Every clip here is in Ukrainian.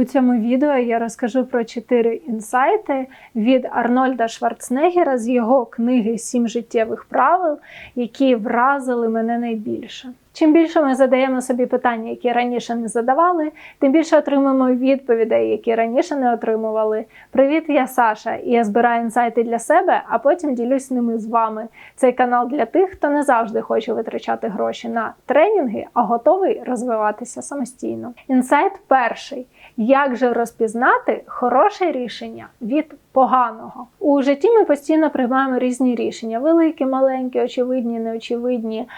У цьому відео я розкажу про чотири інсайти від Арнольда Шварценеггера з його книги Сім життєвих правил, які вразили мене найбільше. Чим більше ми задаємо собі питання, які раніше не задавали, тим більше отримуємо відповідей, які раніше не отримували. Привіт, я Саша, і я збираю інсайти для себе, а потім ділюсь ними з вами. Цей канал для тих, хто не завжди хоче витрачати гроші на тренінги, а готовий розвиватися самостійно. Інсайт перший. Як же розпізнати хороше рішення від поганого? У житті ми постійно приймаємо різні рішення: великі, маленькі, очевидні, неочевидні,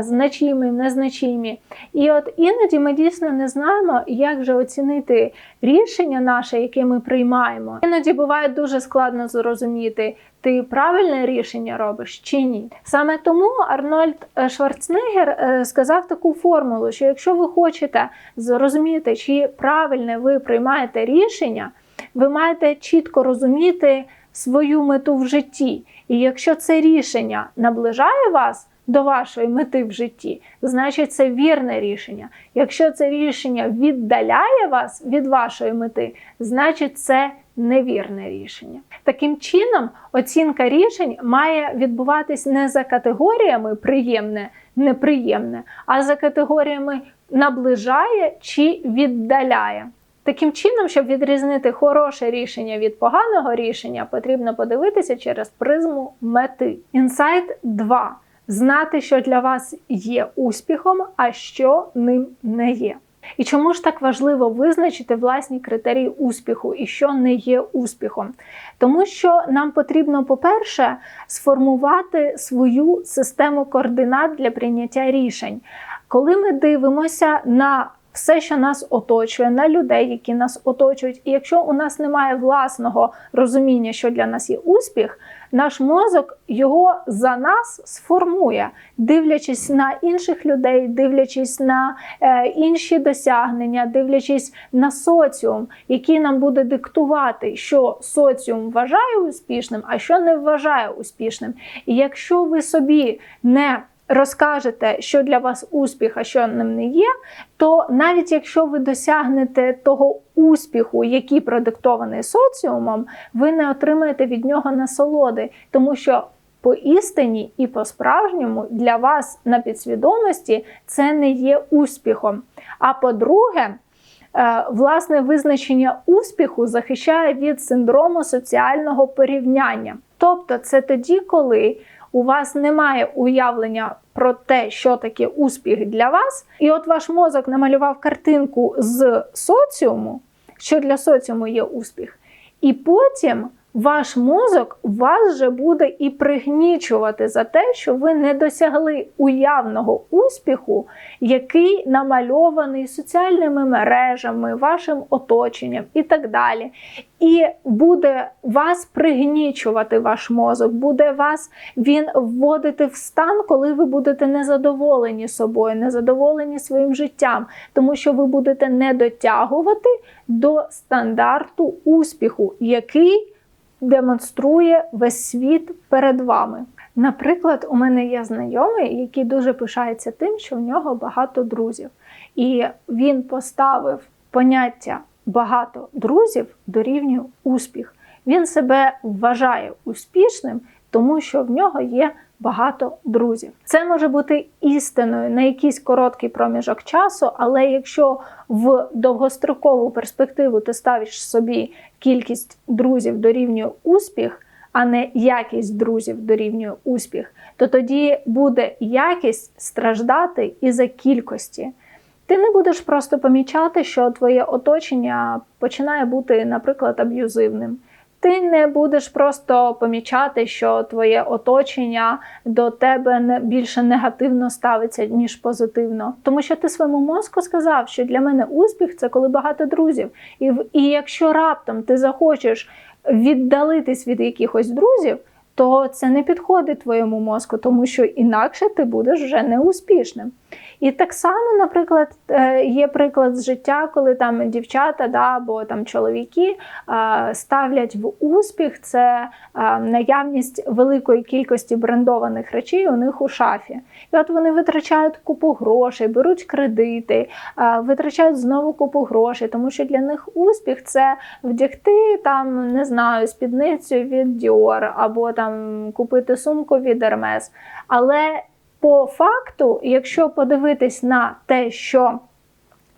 значимі, незначимі. І от іноді ми дійсно не знаємо, як же оцінити рішення наше, яке ми приймаємо. Іноді буває дуже складно зрозуміти, ти правильне рішення робиш чи ні. Саме тому Арнольд Шварценеггер е, сказав таку формулу, що якщо ви хочете зрозуміти, чи правильне ви приймаєте рішення, ви маєте чітко розуміти свою мету в житті. І якщо це рішення наближає вас до вашої мети в житті, значить це вірне рішення. Якщо це рішення віддаляє вас від вашої мети, значить це невірне рішення. Таким чином, оцінка рішень має відбуватись не за категоріями приємне, неприємне, а за категоріями наближає чи віддаляє. Таким чином, щоб відрізнити хороше рішення від поганого рішення, потрібно подивитися через призму мети. Інсайт 2. Знати, що для вас є успіхом, а що ним не є. І чому ж так важливо визначити власні критерії успіху і що не є успіхом? Тому що нам потрібно, по-перше, сформувати свою систему координат для прийняття рішень. Коли ми дивимося на все, що нас оточує, на людей, які нас оточують. І якщо у нас немає власного розуміння, що для нас є успіх, наш мозок його за нас сформує, дивлячись на інших людей, дивлячись на е, інші досягнення, дивлячись на соціум, який нам буде диктувати, що соціум вважає успішним, а що не вважає успішним. І якщо ви собі не розкажете, що для вас успіх, а що ним не є, то навіть якщо ви досягнете того успіху, який продиктований соціумом, ви не отримаєте від нього насолоди, тому що. По істині і по-справжньому для вас на підсвідомості це не є успіхом. А по-друге, е, власне визначення успіху захищає від синдрому соціального порівняння. Тобто, це тоді, коли у вас немає уявлення про те, що таке успіх для вас, і от ваш мозок намалював картинку з соціуму, що для соціуму є успіх, і потім ваш мозок вас же буде і пригнічувати за те, що ви не досягли уявного успіху, який намальований соціальними мережами, вашим оточенням і так далі. І буде вас пригнічувати ваш мозок, буде вас він вводити в стан, коли ви будете незадоволені собою, незадоволені своїм життям, тому що ви будете не дотягувати до стандарту успіху, який демонструє весь світ перед вами. Наприклад, у мене є знайомий, який дуже пишається тим, що в нього багато друзів, і він поставив поняття багато друзів дорівнює успіх. Він себе вважає успішним, тому що в нього є багато друзів. Це може бути істиною на якийсь короткий проміжок часу, але якщо в довгострокову перспективу ти ставиш собі кількість друзів дорівнює успіх, а не якість друзів дорівнює успіх, то тоді буде якість страждати і за кількості. Ти не будеш просто помічати, що твоє оточення починає бути, наприклад, аб'юзивним. Ти не будеш просто помічати, що твоє оточення до тебе більше негативно ставиться, ніж позитивно. Тому що ти своєму мозку сказав, що для мене успіх це коли багато друзів. І і якщо раптом ти захочеш віддалитись від якихось друзів, то це не підходить твоєму мозку, тому що інакше ти будеш вже неуспішним. І так само, наприклад, е, є приклад з життя, коли там дівчата да, або там чоловіки ставлять в успіх це наявність великої кількості брендованих речей у них у шафі. І от вони витрачають купу грошей, беруть кредити, витрачають знову купу грошей, тому що для них успіх це вдягти там, не знаю, спідницю від Dior або там купити сумку від Hermes. Але по факту, якщо подивитись на те, що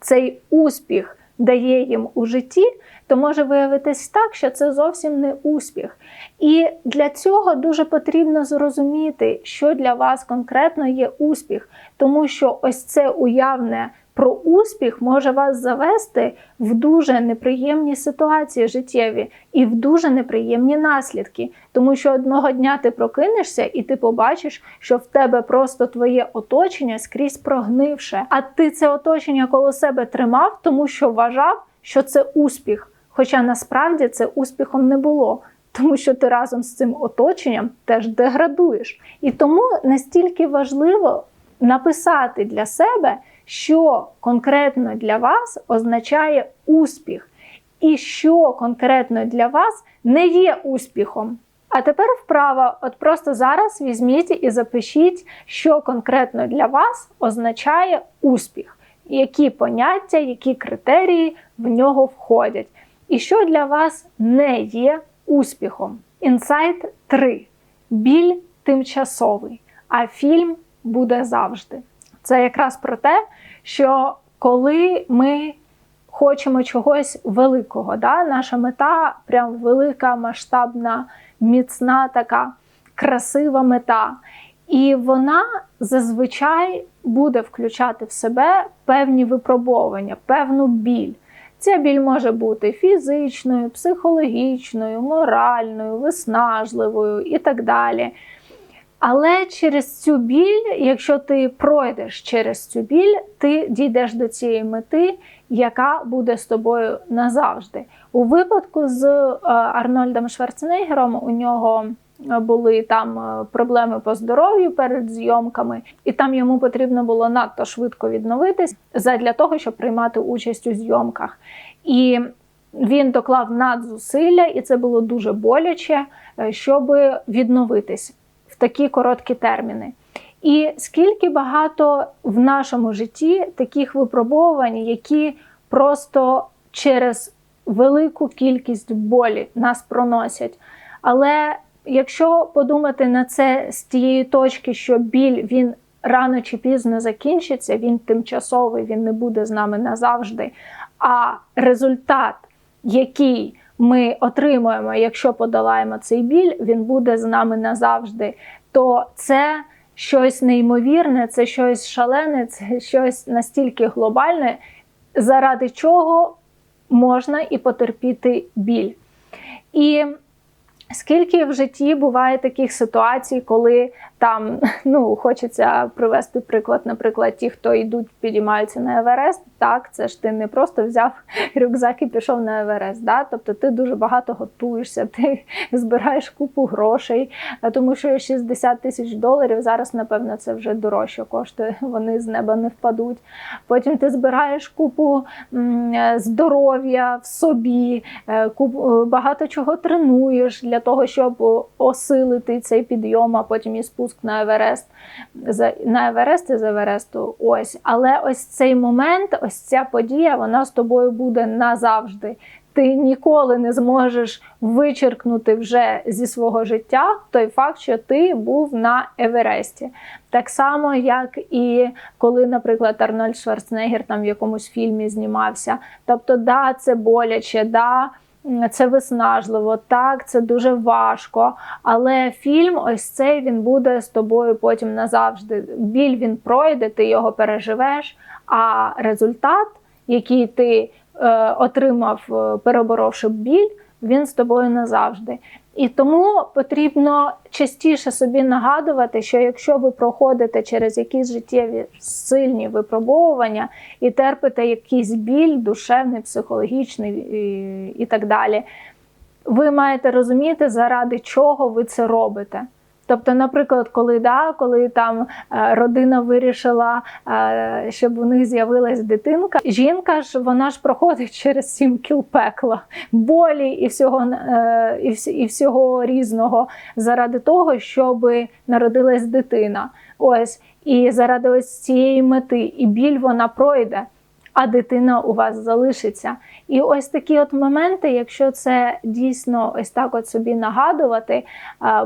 цей успіх дає їм у житті, то може виявитись так, що це зовсім не успіх. І для цього дуже потрібно зрозуміти, що для вас конкретно є успіх, тому що ось це уявне про успіх може вас завести в дуже неприємні ситуації життєві і в дуже неприємні наслідки. Тому що одного дня ти прокинешся і ти побачиш, що в тебе просто твоє оточення скрізь прогнивше. А ти це оточення коло себе тримав, тому що вважав, що це успіх. Хоча насправді це успіхом не було. Тому що ти разом з цим оточенням теж деградуєш. І тому настільки важливо написати для себе, що конкретно для вас означає успіх, і що конкретно для вас не є успіхом. А тепер вправа, от просто зараз візьміть і запишіть, що конкретно для вас означає успіх, які поняття, які критерії в нього входять. І що для вас не є успіхом. Інсайт 3. Біль тимчасовий, а фільм буде завжди. Це якраз про те, що коли ми хочемо чогось великого, да, наша мета прям велика, масштабна, міцна, така красива мета. І вона зазвичай буде включати в себе певні випробовування, певну біль. Ця біль може бути фізичною, психологічною, моральною, виснажливою і так далі. Але через цю біль, якщо ти пройдеш через цю біль, ти дійдеш до цієї мети, яка буде з тобою назавжди. У випадку з е, Арнольдом Шварценеггером у нього були там е, проблеми по здоров'ю перед зйомками, і там йому потрібно було надто швидко відновитись для того, щоб приймати участь у зйомках. І він доклав надзусилля, і це було дуже боляче, е, щоб відновитись такі короткі терміни. І скільки багато в нашому житті таких випробувань, які просто через велику кількість болі нас проносять. Але якщо подумати на це з тієї точки, що біль він рано чи пізно закінчиться, він тимчасовий, він не буде з нами назавжди. А результат, який ми отримуємо, якщо подолаємо цей біль, він буде з нами назавжди. То це щось неймовірне, це щось шалене, це щось настільки глобальне, заради чого можна і потерпіти біль. І Скільки в житті буває таких ситуацій, коли там ну хочеться привести приклад, наприклад, ті, хто йдуть, підіймаються на Еверест, так це ж ти не просто взяв рюкзак і пішов на Еверест. Да? Тобто ти дуже багато готуєшся, ти збираєш купу грошей, тому що 60 тисяч доларів зараз, напевно, це вже дорожче коштує, вони з неба не впадуть. Потім ти збираєш купу здоров'я в собі, е, купу багато чого тренуєш для того, щоб осилити цей підйом, а потім і спуск на Еверест. На Еверест і з Евересту. Ось. Але ось цей момент, ось ця подія, вона з тобою буде назавжди. Ти ніколи не зможеш вичеркнути вже зі свого життя той факт, що ти був на Евересті. Так само, як і коли, наприклад, Арнольд Шварценеггер там в якомусь фільмі знімався. Тобто, да, це боляче, да це виснажливо, так, це дуже важко. Але фільм, ось цей він буде з тобою потім назавжди. Біль він пройде, ти його переживеш. А результат, який ти е, отримав, е, переборовши біль, він з тобою назавжди. І тому потрібно частіше собі нагадувати, що якщо ви проходите через якісь життєві сильні випробовування і терпите якийсь біль, душевний, психологічний і, і так далі, ви маєте розуміти, заради чого ви це робите. Тобто, наприклад, коли да, коли там е, родина вирішила, е, щоб у них з'явилась дитинка, жінка ж вона ж проходить через сім кіл пекла, болі і всього е, і, всього різного заради того, щоб народилась дитина. Ось і заради ось цієї мети, і біль вона пройде. А дитина у вас залишиться. І ось такі от моменти, якщо це дійсно ось так от собі нагадувати,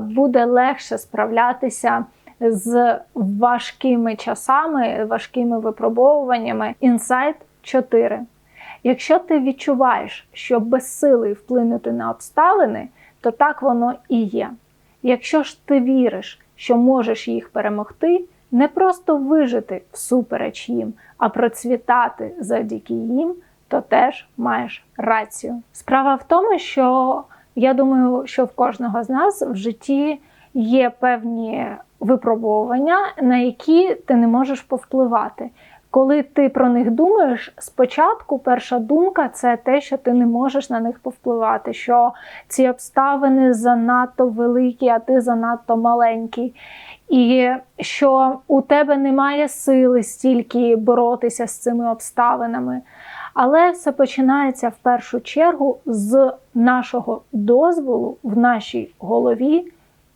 буде легше справлятися з важкими часами, важкими випробовуваннями. Інсайт 4. Якщо ти відчуваєш, що безсилий вплинути на обставини, то так воно і є. Якщо ж ти віриш, що можеш їх перемогти, не просто вижити всупереч їм, а процвітати завдяки їм, то теж маєш рацію. Справа в тому, що я думаю, що в кожного з нас в житті є певні випробування, на які ти не можеш повпливати. Коли ти про них думаєш, спочатку перша думка це те, що ти не можеш на них повпливати, що ці обставини занадто великі, а ти занадто маленький. І що у тебе немає сили стільки боротися з цими обставинами. Але все починається в першу чергу з нашого дозволу в нашій голові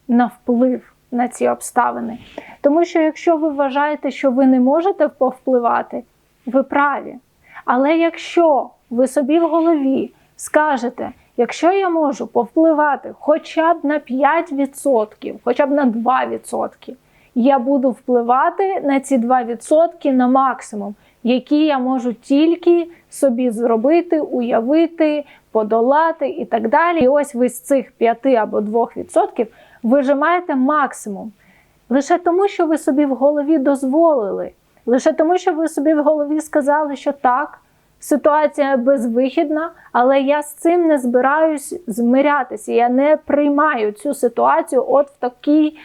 на вплив на ці обставини. Тому що якщо ви вважаєте, що ви не можете повпливати, ви праві. Але якщо ви собі в голові скажете, якщо я можу повпливати хоча б на 5%, хоча б на 2%, я буду впливати на ці 2% на максимум, які я можу тільки собі зробити, уявити, подолати і так далі. І ось ви з цих 5 або 2% вижимаєте максимум. Лише тому, що ви собі в голові дозволили, лише тому, що ви собі в голові сказали, що так, ситуація безвихідна, але я з цим не збираюсь змирятися. Я не приймаю цю ситуацію от в такій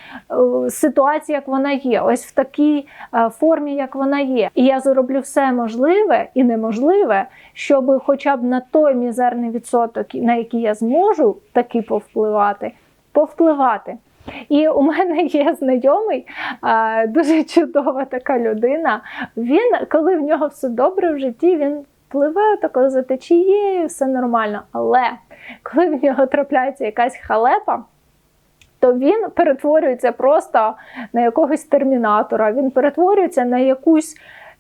е, ситуації, як вона є, ось в такій е, формі, як вона є. І я зроблю все можливе і неможливе, щоб хоча б на той мізерний відсоток, на який я зможу таки повпливати, повпливати. І у мене є знайомий, дуже чудова така людина. Він, коли в нього все добре в житті, він пливе тако за течією, все нормально. Але коли в нього трапляється якась халепа, то він перетворюється просто на якогось термінатора, він перетворюється на якусь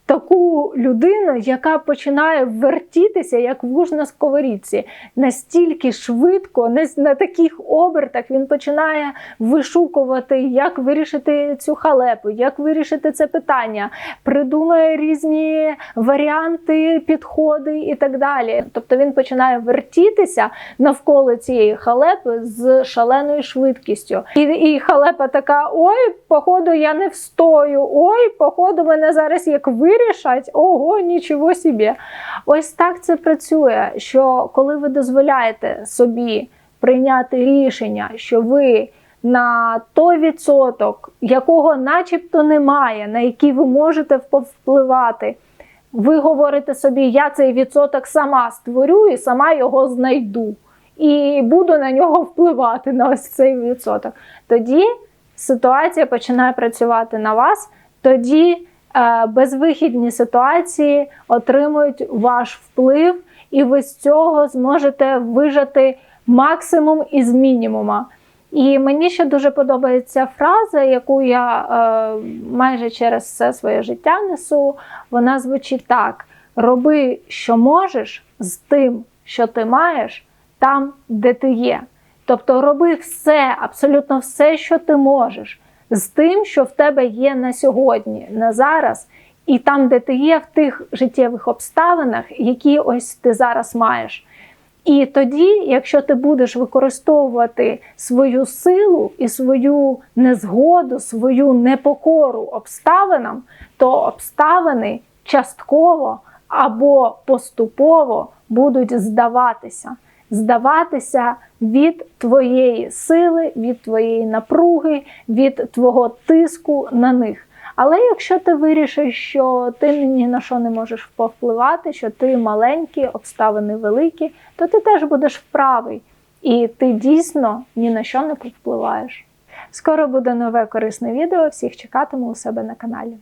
таку людину, яка починає вертітися як вуж на сковорідці. Настільки швидко, не на таких обертах він починає вишукувати, як вирішити цю халепу, як вирішити це питання, придумує різні варіанти, підходи і так далі. Тобто він починає вертітися навколо цієї халепи з шаленою швидкістю. І, і халепа така: ой, походу, я не встою, ой, походу, мене зараз як вирішить вирішать, ого, нічого собі. Ось так це працює. Що коли ви дозволяєте собі прийняти рішення, що ви на той відсоток, якого начебто немає, на який ви можете впливати, ви говорите собі, я цей відсоток сама створю і сама його знайду. І буду на нього впливати на ось цей відсоток. Тоді ситуація починає працювати на вас, тоді безвихідні ситуації отримують ваш вплив, і ви з цього зможете вижати максимум із мінімума. І мені ще дуже подобається фраза, яку я е, майже через все своє життя несу. Вона звучить так: роби, що можеш з тим, що ти маєш, там, де ти є. Тобто роби все, абсолютно все, що ти можеш з тим, що в тебе є на сьогодні, на зараз, і там, де ти є, в тих життєвих обставинах, які ось ти зараз маєш. І тоді, якщо ти будеш використовувати свою силу і свою незгоду, свою непокору обставинам, то обставини частково або поступово будуть здаватися здаватися від твоєї сили, від твоєї напруги, від твого тиску на них. Але якщо ти вирішиш, що ти ні на що не можеш повпливати, що ти маленький, обставини великі, то ти теж будеш вправий. І ти дійсно ні на що не повпливаєш. Скоро буде нове корисне відео. Всіх чекатиму у себе на каналі.